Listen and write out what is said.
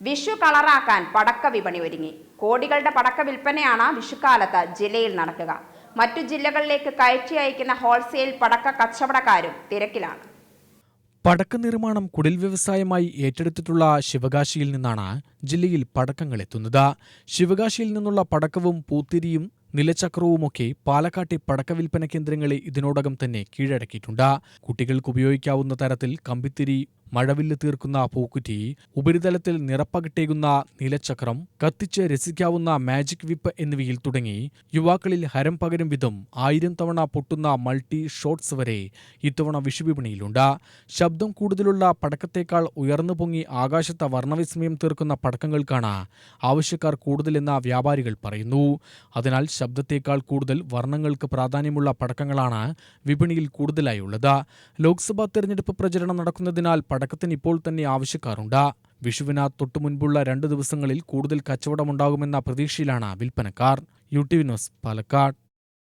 വിഷു കളറാക്കാൻ പടക്ക വിപണി ഒരുങ്ങി. കോടികളുടെ പടക്ക വിൽപ്പനയാണ് വിഷുക്കാലത്ത് ജില്ലയിൽ നടക്കുക. മറ്റു ജില്ലകളിലേക്ക് കയറ്റി അയക്കുന്ന ഹോൾസെയിൽ പടക്ക കച്ചവടക്കാരും തിരക്കിലാണ്. പടക്ക നിർമ്മാണം കുടിൽ വ്യവസായമായി ഏറ്റെടുത്തിട്ടുള്ള ശിവകാശിയിൽ നിന്നാണ് ജില്ലയിൽ പടക്കങ്ങൾ എത്തുന്നത്. ശിവകാശിയിൽ നിന്നുള്ള പടക്കവും പൂത്തിരിയും നിലചക്രവുമൊക്കെ പാലക്കാട്ടെ പടക്ക വിൽപ്പന കേന്ദ്രങ്ങളെ ഇതിനോടകം തന്നെ കീഴടക്കിയിട്ടുണ്ട്. കുട്ടികൾക്ക് ഉപയോഗിക്കാവുന്ന തരത്തിൽ കമ്പിത്തിരി മഴവില്ല് തീർക്കുന്ന പൂക്കുറ്റി ഉപരിതലത്തിൽ നിറപ്പകിട്ടേകുന്ന നിലച്ചക്രം കത്തിച്ച് രസിക്കാവുന്ന മാജിക് വിപ്പ് എന്നിവയിൽ തുടങ്ങി യുവാക്കളിൽ ഹരം പകരും വിധം ആയിരം തവണ പൊട്ടുന്ന മൾട്ടി ഷോട്ട്സ് വരെ ഇത്തവണ വിഷുവിപണിയിലുണ്ട്. ശബ്ദം കൂടുതലുള്ള പടക്കത്തേക്കാൾ ഉയർന്നു പൊങ്ങി ആകാശത്ത് വർണവിസ്മയം തീർക്കുന്ന പടക്കങ്ങൾക്കാണ് ആവശ്യക്കാർ കൂടുതലെന്ന വ്യാപാരികൾ പറയുന്നു. അതിനാൽ ശബ്ദത്തേക്കാൾ കൂടുതൽ വർണങ്ങൾക്ക് പ്രാധാന്യമുള്ള പടക്കങ്ങളാണ് വിപണിയിൽ കൂടുതലായുള്ളത്. ലോക്സഭാ തെരഞ്ഞെടുപ്പ് പ്രചരണം നടക്കുന്നതിനാൽ പടക്കത്തിന് ഇപ്പോൾ തന്നെ ആവശ്യക്കാരുണ്ട്. വിഷുവിന് തൊട്ടു മുൻപുള്ള രണ്ട് ദിവസങ്ങളിൽ കൂടുതൽ കച്ചവടമുണ്ടാകുമെന്ന പ്രതീക്ഷയിലാണ് വിൽപ്പനക്കാർ. U T V news Palakkad.